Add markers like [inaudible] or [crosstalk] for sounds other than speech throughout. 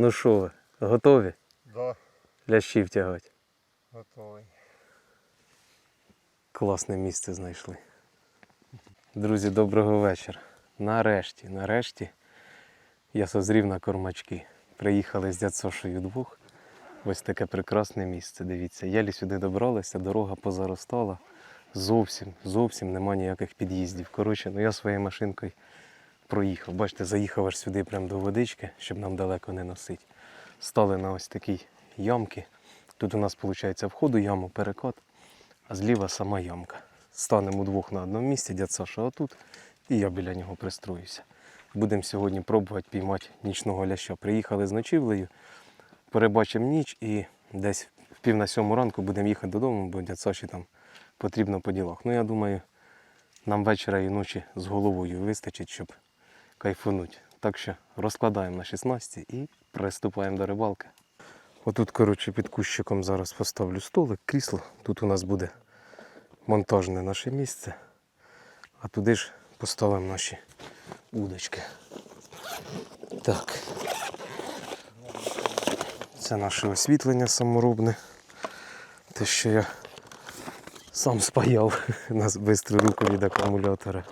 Ну що ви, готові Да, лящів тягати? готовий. Класне місце знайшли. Друзі, доброго вечора. Нарешті, нарешті я созрів на кормачки. Приїхали з дядь Сошею двох. Ось таке прекрасне місце. Дивіться, єлі сюди добралися, дорога позаростала. Зовсім, зовсім нема ніяких під'їздів. Коротше, ну я своєю машинкою проїхав. Бачите, заїхав аж сюди прямо до водички, щоб нам далеко не носити. Стали на ось такій ямки. Тут у нас виходить входу яму, перекат, а зліва сама ямка. Станемо удвох на одному місці, дядь Саша отут, і я біля нього пристроюся. Будемо сьогодні пробувати піймати нічного ляща. Приїхали з ночівлею, перебачимо ніч і десь в пів на сьому ранку будемо їхати додому, бо дядь Саші там потрібно по ділах. Ну я думаю, нам вечора і ночі з головою вистачить, щоб кайфануть. Так що розкладаємо на 16 і приступаємо до рибалки. Отут, коротше, під кущиком зараз поставлю столик, крісло. Тут у нас буде монтажне наше місце. А туди ж поставимо наші удочки. Так. Це наше освітлення саморобне. Те, що я сам спаяв [laughs] на бистру руку від акумулятора.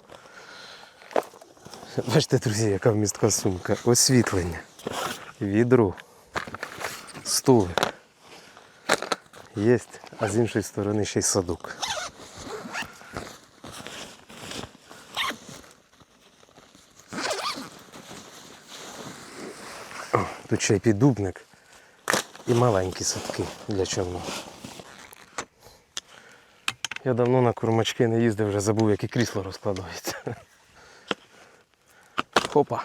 Бачите, друзі, яка вмістка сумка. Освітлення. Відро. Столик. Єсть, а з іншої сторони ще й садок. О, тут ще й піддубник і маленькі садки для човна. Я давно на кормачки не їздив, вже забув, яке крісло розкладається. Хопа.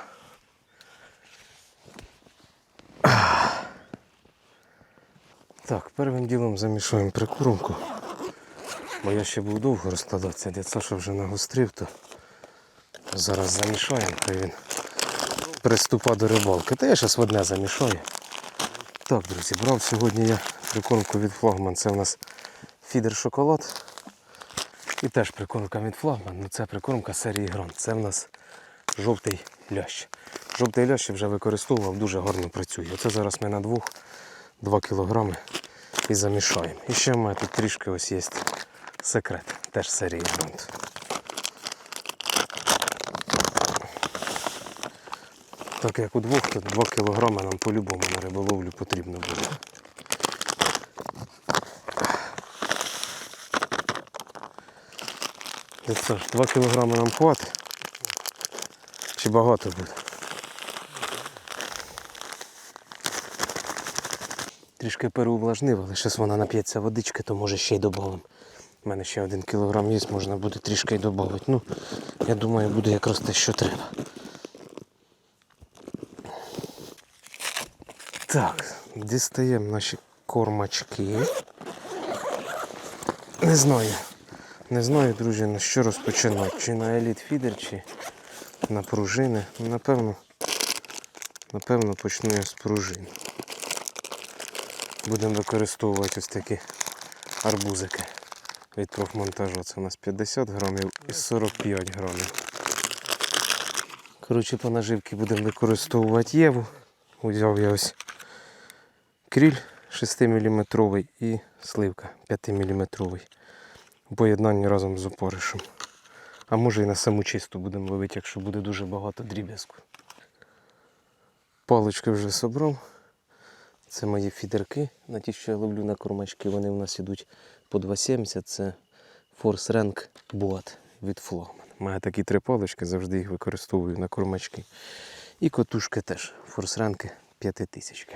Так, первим ділом замішуємо прикормку. Бо я ще був довго розкладатися, дядь Саша вже нагострив, то зараз замішаємо, хай він приступа до рибалки. Та я зараз в одне замішаю. Так, друзі, брав сьогодні я прикормку від флагман. Це у нас фідер шоколад. І теж прикормка від флагман. Ну це прикормка серії Грант. Це в нас жовтий лящ. Жовтий лящ вже використовував, дуже гарно працює. Оце зараз ми на двох 2 кілограми і замішаємо. І ще в мене тут трішки ось є секрет, теж серії Грант. Так як у двох, то 2 кілограми нам по-любому на риболовлю потрібно буде. Саш, 2 кілограми нам хватить? Чи багато буде? Трішки переувлажнив, але щось вона нап'ється водички, то може ще й додамо. У мене ще один кілограм є, можна буде трішки й додати. Ну, я думаю, буде якраз те, що треба. Так, дістаємо наші кормачки. Не знаю. Не знаю, друзі, на що розпочинати. Чи на еліт фідер, чи на пружини. Напевно, напевно почну я з пружин. Будемо використовувати ось такі арбузики від профмонтажу. Це у нас 50 грамів і 45 грамів. Коротше, по наживці будемо використовувати єву. Взяв я ось кріль 6 мм і сливка 5 мм. У поєднанні разом з опоришем. А може і на саму чисту будемо ловити, якщо буде дуже багато дріб'язку. Палички вже собрав. Це мої фідерки. На ті, що я ловлю на кормачки, вони у нас ідуть по 2,70. Це Force Rank Boat від Flagman. Маю такі три палички, завжди їх використовую на кормачки. І котушки теж. Force Rank 5000.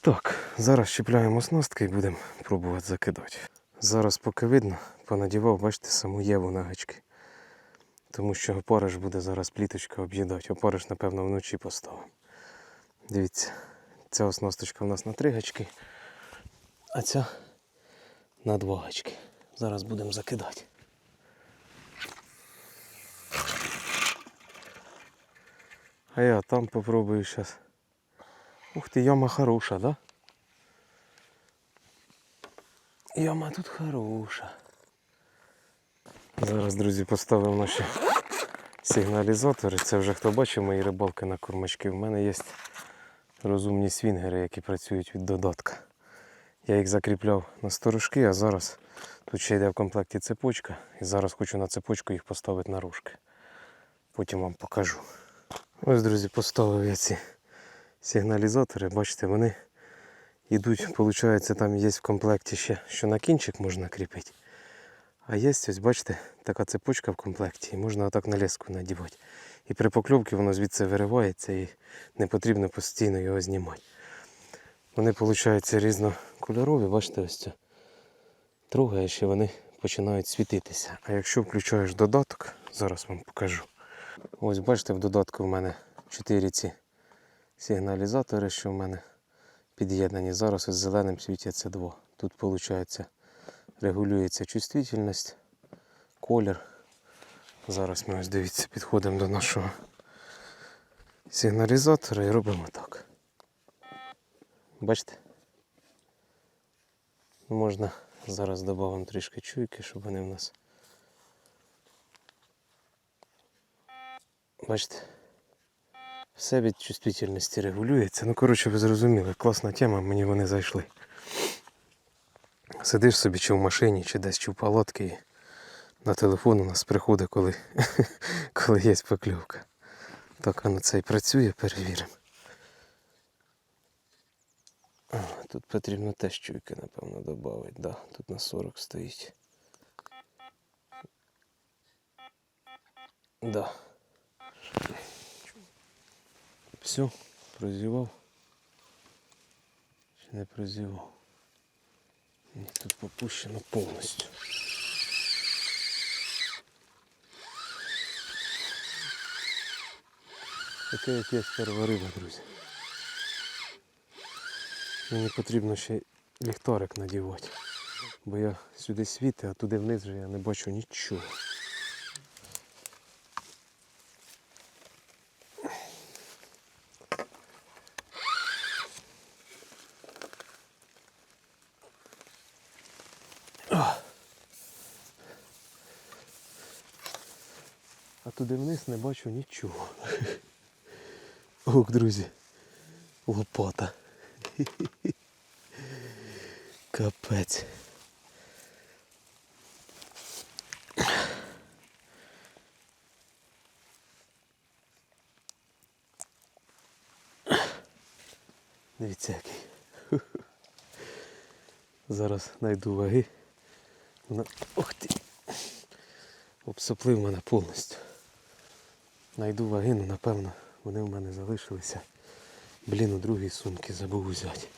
Так, зараз чіпляємо оснастки і будемо пробувати закидати. Зараз поки видно, понадівав, бачите, саму єву на гачки. Тому що опариш буде зараз пліточка об'їдати. Опариш, напевно, вночі поставимо. Дивіться, ця оснасточка у нас на три гачки, а ця на два гачки. Зараз будемо закидати. А я там попробую зараз. Ух ти, яма хороша, да? Яма тут хороша. Зараз, друзі, поставимо наші сигналізатори. Це вже хто бачив мої рибалки на кормачки. У мене є розумні свінгери, які працюють від додатка. Я їх закріпляв на сторожки, а зараз тут ще йде в комплекті цепочка. І зараз хочу на цепочку їх поставити на рожки. Потім вам покажу. Ось, друзі, поставив я ці сигналізатори. Бачите, вони йдуть, виходить, там є в комплекті ще, що на кінчик можна кріпити. А є ось, бачите, така цепочка в комплекті, і можна отак на леску надівати. І при покльовці воно звідси виривається і не потрібно постійно його знімати. Вони, виходить, різнокольорові, бачите, ось це. Трогаєш і вони починають світитися. А якщо включаєш додаток, зараз вам покажу. Ось бачите, в додатку в мене 4 ці сигналізатори, що в мене під'єднані. Зараз із зеленим світяться два. Тут виходить регулюється чувствительність, колір. Зараз ми ось дивіться, підходимо до нашого сигналізатора і робимо так. Бачите? Можна зараз додамо трішки чуйки, щоб вони в нас. Бачите? Все від чувствительності регулюється. Ну, коротше, ви зрозуміли, класна тема, мені вони зайшли. Сидиш собі чи в машині, чи десь чи в палатці. І на телефон у нас приходить, коли, [laughs] коли є покльовка. Так воно це і працює, перевіримо. Тут потрібно теж чуйки, напевно, додати. Да, тут на 40 стоїть. Да. Все, прозівав. Чи не прозівав? Тут попущено повністю. Таке якесь перва риба, друзі. Мені потрібно ще ліхтарик надівати. Бо я сюди світи, а туди вниз вже я не бачу нічого. А туди вниз не бачу нічого. [laughs] Ох, друзі. Лопата. [laughs] Капець. Дивіться який. [laughs] Зараз знайду ваги. Вона... Ох ти! Обсоплив мене повністю. Найду ваги, ну напевно, вони в мене залишилися. Блін, у другій сумки забув взяти.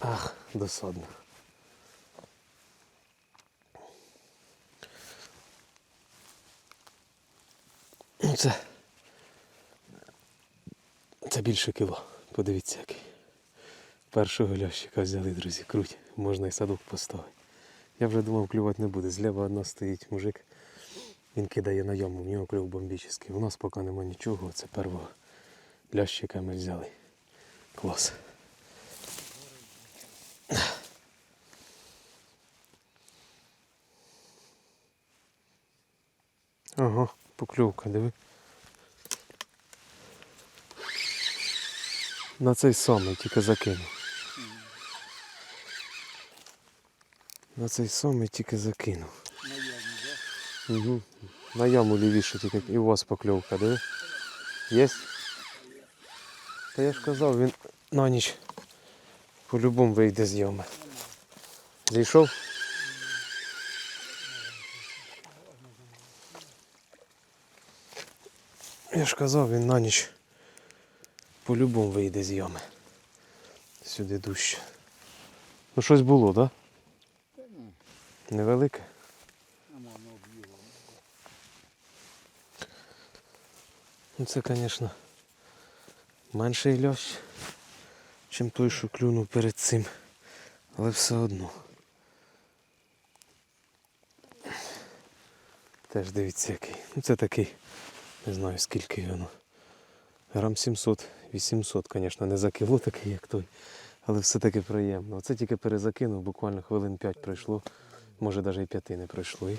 Ах, досадно. Ну це. Це більше кіло. Подивіться який. Першого лящика взяли, друзі, круть. Можна і садок поставити. Я вже думав, клювати не буде. Зліва одна стоїть мужик. Він кидає на яму, в нього клюв бомбічний. У нас поки нема нічого, це первого лящика ми взяли. Клас. Ага, покльовка, диви. На цей самий тільки закинув. На цей самий тільки закинув. Угу. На яму лівіше тільки і у вас покльовка, диви. Є? Та я ж казав, він на ніч по-любому вийде з ями. Зійшов? Я ж казав, він на ніч по-любому вийде з ями. Сюди дужче. Ну щось було, так? Да? Невелике? Ну це, звісно, менший льощ, чим той, що клюнув перед цим. Але все одно. Теж дивіться який. Ну це такий, не знаю скільки воно. Грам 700, 800, звісно, не за кіло такий, як той. Але все-таки приємно. Оце тільки перезакинув, буквально хвилин 5 пройшло. Може навіть і 5 не пройшло. І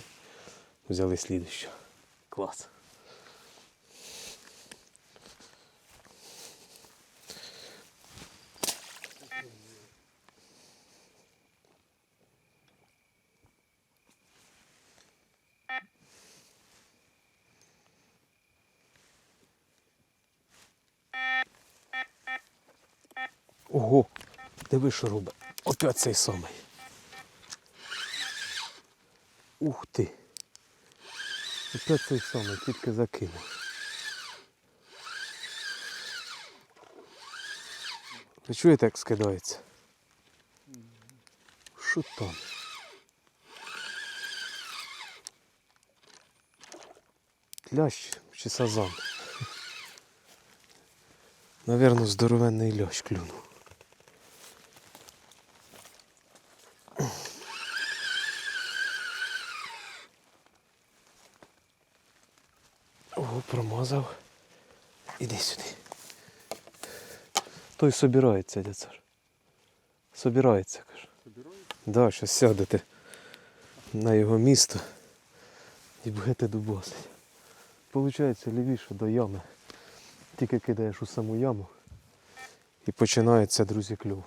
взяли слідуючу. Клас. Ого, диви, що робить. Опять цей самий. Ух ти. Опять цей самий, тільки закинув. Ви чуєте, як скидається? Що там? Лящ чи сазан? Наверно, здоровенний лящ клюнув. Ого, промазав. Іди сюди. Той собирається, дядь Саш. Собирається, кажу. Да, щас сядете на його місто і будете дубасить. Получається лівіше до ями. Тільки кидаєш у саму яму і починається, друзі, клюв.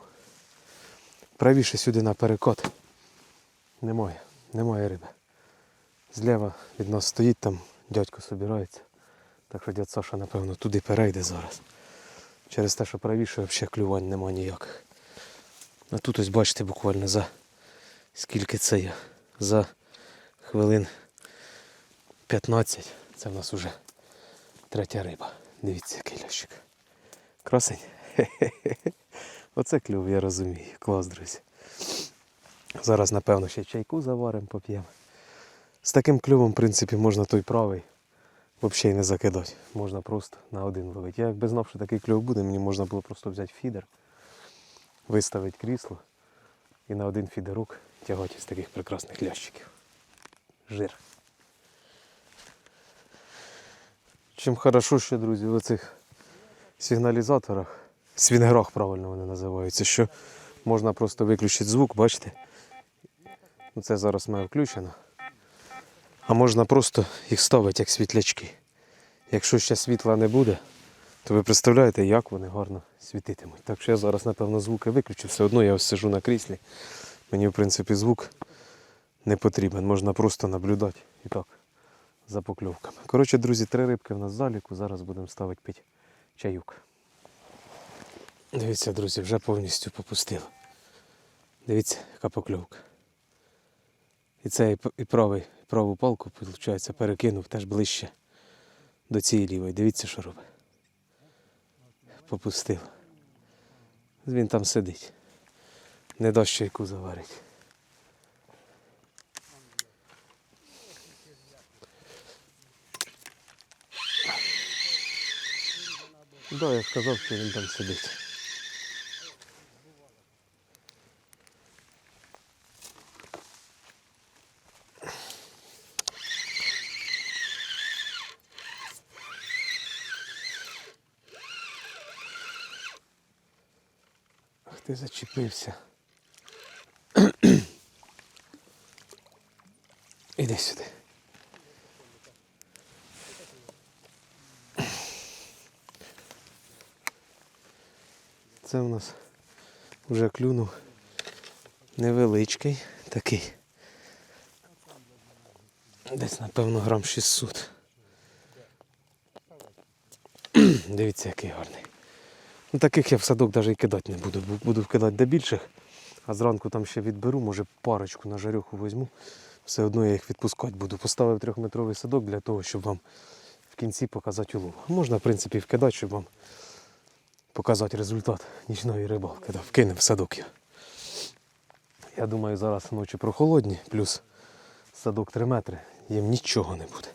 Правіше сюди на перекот. Немає, немає риби. Зліва від нас стоїть там, дядько собирається. Так що дядь Саша, напевно, туди перейде зараз. Через те, що правіше взагалі клювань нема ніяких. А тут ось бачите буквально за скільки це є. За хвилин 15. Це в нас уже третя риба. Дивіться, який лящик. Красень? Хе-хе-хе. [laughs] Оце клюв, я розумію. Клас, друзі. Зараз, напевно, ще чайку заваримо, поп'ємо. З таким клювом, в принципі, можна той правий взагалі не закидати. Можна просто на один ловити. Я якби знав, що такий клюв буде, мені можна було просто взяти фідер, виставити крісло і на один фідерук тягати з таких прекрасних лящиків. Жир. Чим хорошо ще, друзі, в оцих сигналізаторах, свінгерах правильно вони називаються, що можна просто виключити звук, бачите? Ну, Це зараз мене включено. А можна просто їх ставити як світлячки. Якщо ще світла не буде, то ви представляєте, як вони гарно світитимуть. Так що я зараз, напевно, звуки виключу. Все одно я ось сижу на кріслі. Мені, в принципі, звук не потрібен. Можна просто наблюдати і так за покльовками. Коротше, друзі, три рибки в нас заліку. Зараз будемо ставити пити чаюк. Дивіться, друзі, вже повністю попустило. Дивіться, яка покльовка. І це і правий, праву палку, виходить, перекинув теж ближче до цієї лівої. Дивіться, що робить. Попустив. Він там сидить. Не дасть чайку заварить. Да, я сказав, що він там сидить. Ах ти зачепився. [clears throat] Іди сюди. Це у нас вже клюнув невеличкий такий. Десь, напевно, грам 600. [clears throat] Дивіться, який гарний. Ну, таких я в садок навіть і кидати не буду. Буду вкидати до більших, а зранку там ще відберу, може парочку на жарюху візьму. Все одно я їх відпускати буду. Поставив трьохметровий садок для того, щоб вам в кінці показати улов. Можна, в принципі, вкидати, щоб вам показати результат нічної рибалки. Да, вкинемо в садок я. Я думаю, зараз ночі прохолодні, плюс садок 3 метри, їм нічого не буде.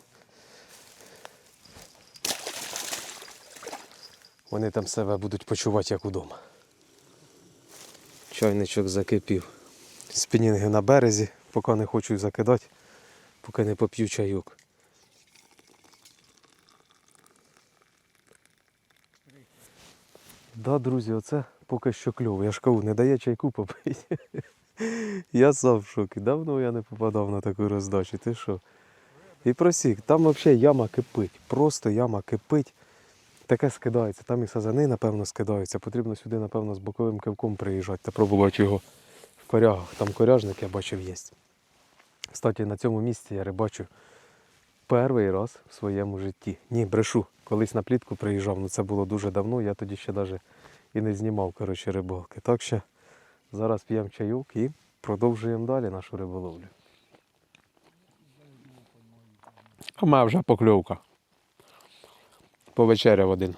Вони там себе будуть почувати як удома. Чайничок закипів. Спінінги на березі, поки не хочу закидати, поки не поп'ю чайок. Да, друзі, оце поки що кльово. Я ж кажу, не дає чайку попити. [laughs] Я сам в шокі. Давно я не попадав на таку роздачу. Ти що? І просік, там взагалі яма кипить. Просто яма кипить. Таке скидається. Там і сазани, напевно, скидаються. Потрібно сюди, напевно, з боковим кивком приїжджати та пробувати його в корягах. Там коряжник, я бачив, є. Кстати, на цьому місці я рибачу перший раз в своєму житті. Ні, брешу. Колись на плітку приїжджав, ну це було дуже давно, я тоді ще навіть і не знімав коротше, рибалки. Так що зараз п'ємо чайок і продовжуємо далі нашу риболовлю. А моя вже покльовка. Повечеряв один.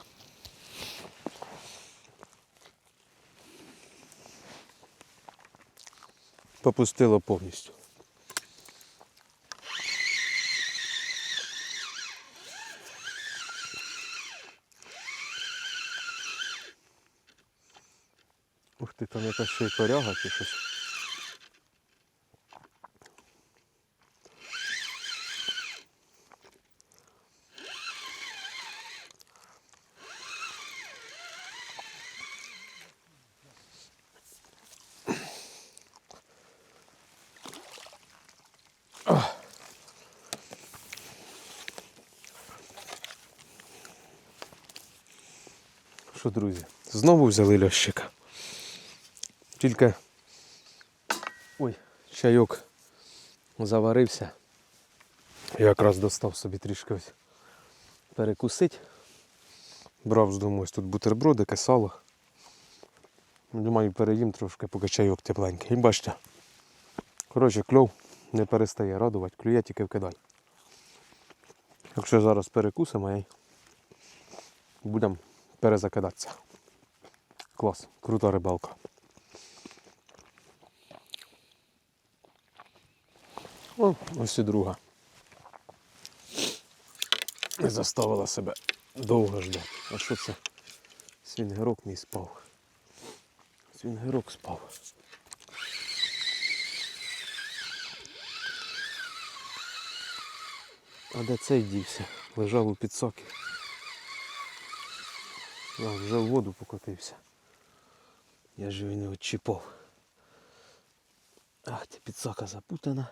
Попустило повністю. Ух ти, там якась ще й коряга чи щось. Що, друзі, знову взяли льощика. Тільки ой, чайок заварився. Я якраз достав собі трішки ось перекусити. Брав, думаю, ось тут бутербродики, сало. Думаю, переїм трошки, поки чайок тепленький. І бачите. Коротше, кльов не перестає радувати, клює тільки вкидай. Якщо зараз перекусимо будемо перезакидатися. Клас, крута рибалка. О, ось і друга. Не заставила себе довго ждати. А що це? Свінгерок мій спав. Свінгерок спав. А де цей дівся? Лежав у підсокі. А, вже в воду покотився. Я ж його не відчіпав. Ах, ця підсока запутана.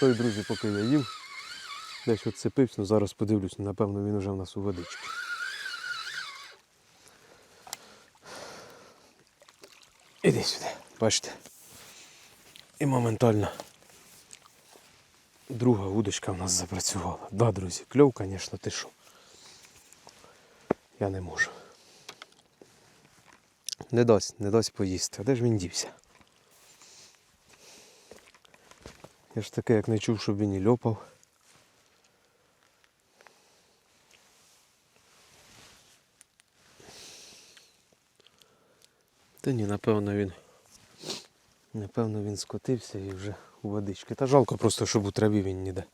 Той, друзі, поки я їв, десь відцепився, ну зараз подивлюсь, ну, напевно він уже в нас у водичці. Іди сюди, бачите. І моментально друга удочка в нас запрацювала. Да, друзі, кльов, звісно, ти що. Я не можу. Не дасть, не дасть поїсти. А де ж він дівся? Я ж таке, як не чув, щоб він і льопав. Та ні, напевно він. Напевно він скотився і вже у водички. Та жалко просто, щоб у траві він ніде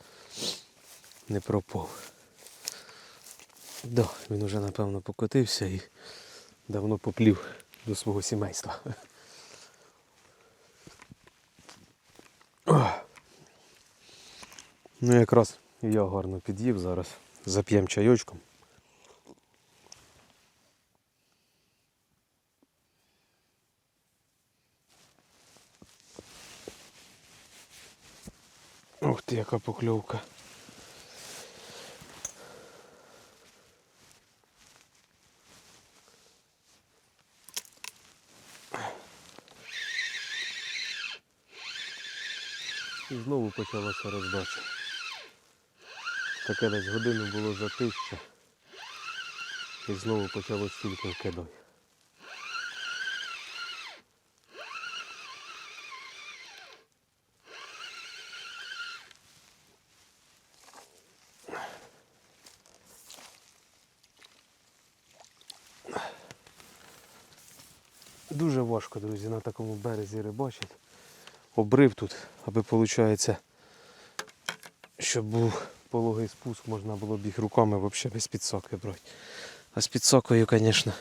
не пропав. Да, він уже напевно покотився і давно поплів до свого сімейства. Ну якраз я гарно під'їв зараз. Зап'ємо чайочком. Ух ти, яка покльовка. І знову почалася роздача. Таке десь годину було затища. І знову почалось тільки вкидай. Дуже важко, друзі, на такому березі рибачити. Обрив тут, аби виходить, щоб був пологий спуск, можна було б їх руками взагалі без підсоки брати. А з підсокою, звісно,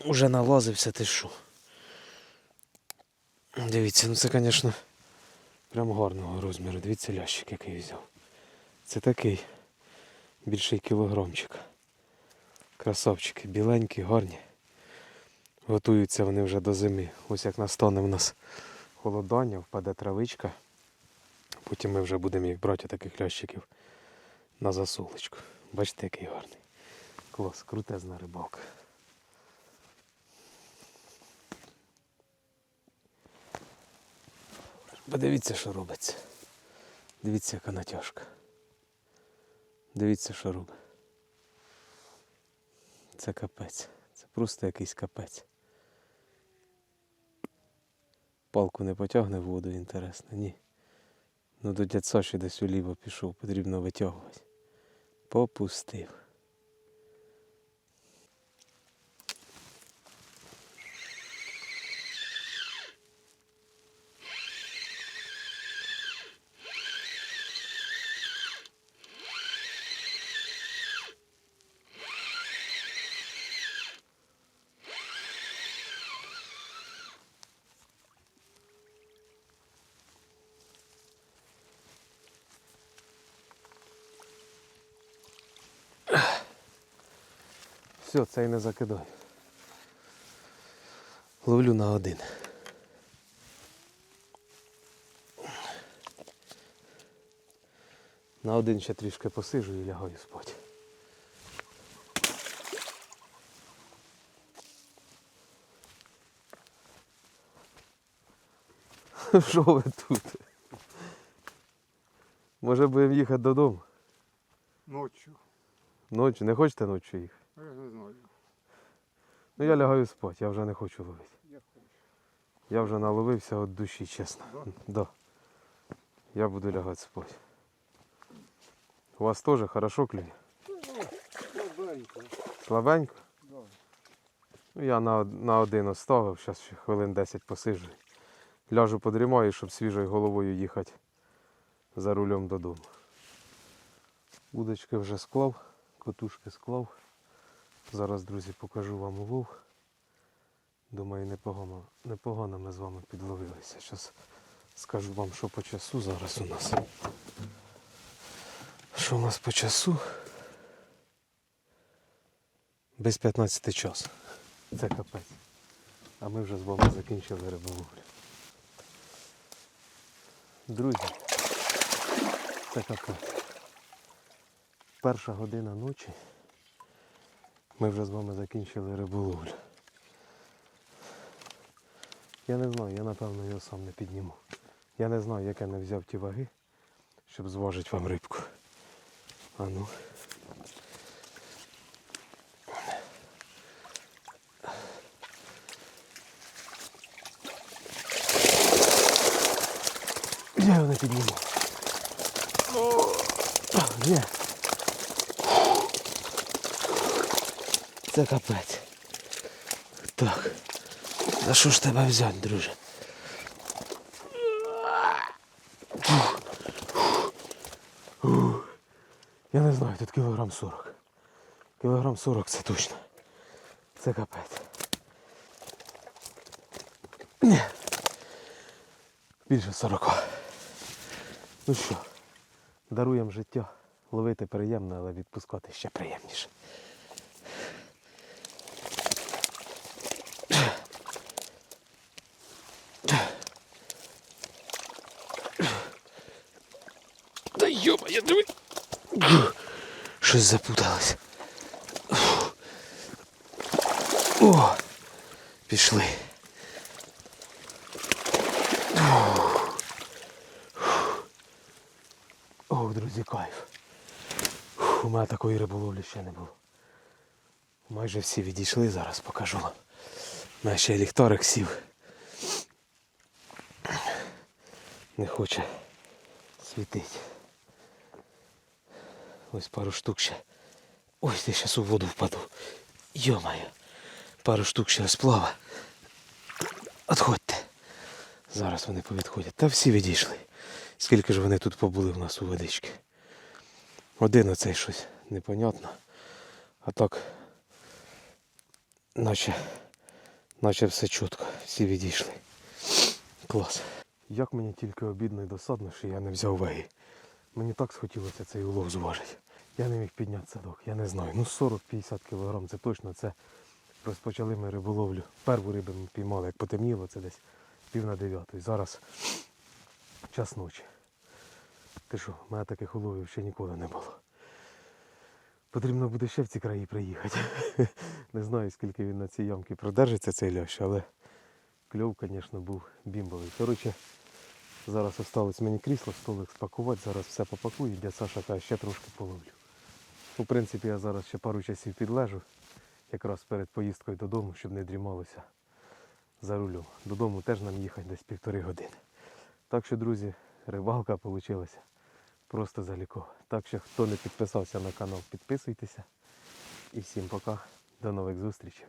вже налазився ти що. Дивіться, ну це, звісно, прям гарного розміру. Дивіться лящик, який взяв. Це такий більший кілограмчик. Красавчики, біленькі, гарні. Готуються вони вже до зими. Ось як настане в нас холодання, впаде травичка. Потім ми вже будемо їх брати таких лящиків на засолочку. Бачите, який гарний. Клас, крутезна рибалка. Подивіться, що робиться. Дивіться, яка натяжка. Дивіться, що робить. Це капець. Це просто якийсь капець. Палку не потягне в воду, інтересно, ні. Ну до дядь Саші десь уліво пішов, потрібно витягувати. Попустив. Все, цей не закидаю. Ловлю на один. На один ще трішки посижу і лягаю спати. [laughs] Що ви тут? Може будемо їхати додому? Ночью. Ночі. Не хочете ночі їхати? Я не знаю. Ну я лягаю спати, я вже не хочу ловити. Я хочу. Я вже наловився від душі, чесно. Да. Я буду лягати спати. У вас теж хорошо клює? Слабенько. Слабенько? Да. Ну, я на, на один оставив, зараз ще хвилин 10 посиджу. Ляжу подрімаю, щоб свіжою головою їхати за рулем додому. Удочки вже склав, котушки склав. Зараз, друзі, покажу вам улов. Думаю, непогано, непогано ми з вами підловилися. Зараз скажу вам, що по часу зараз у нас. Що у нас по часу? Без 15 час. Це капець. А ми вже з вами закінчили риболовлю. Друзі, це капець. Перша година ночі. Ми вже з вами закінчили риболовлю. Я не знаю, я напевно його сам не підніму. Я не знаю, як я не взяв ті ваги, щоб зважити вам рибку. А ну. Я його не підніму. А, Ні. Це капець. Так. За що ж тебе взяти, друже? Я не знаю, тут кілограм 40. Кілограм 40 це точно. Це капець. Більше 40. Ну що, даруємо життя. Ловити приємно, але відпускати ще приємніше. Да йома, я диви. Щось запуталось. О, пішли. Ох, друзі, кайф. У мене такої риболовлі ще не було. Майже всі відійшли, зараз покажу вам. Ще ліхтарик сів. Не хоче світить. Ось пару штук ще. Ой, я зараз у воду впаду. Йомаю. Пару штук ще сплава. Отходьте. Зараз вони повідходять. Та всі відійшли. Скільки ж вони тут побули в нас у водички. Один оцей щось непонятно. А так, наче, наче все чітко, всі відійшли. Клас. Як мені тільки обідно і досадно, що я не взяв ваги. Мені так схотілося цей улов зважити. Я не міг підняти садок, я не знаю. Ну 40-50 кілограм, це точно це. Розпочали ми риболовлю. Перву рибу ми піймали, як потемніло, це десь пів на дев'ятої. Зараз час ночі. Ти що, в мене таких уловів ще ніколи не було. Потрібно буде ще в ці краї приїхати. [laughs] Не знаю, скільки він на цій ямці продержиться цей лящ, але кльов, звісно, був бімбовий. Коротше, Зараз осталось мені крісло, столик спакувати, зараз все попакую, дядь Саша каже, ще трошки половлю. У принципі, я зараз ще пару часів підлежу, якраз перед поїздкою додому, щоб не дрімалося за рулем. Додому теж нам їхати десь півтори години. Так що, друзі, рибалка вийшла просто залікова. Так що, хто не підписався на канал, підписуйтеся. І всім пока. До нових зустрічей.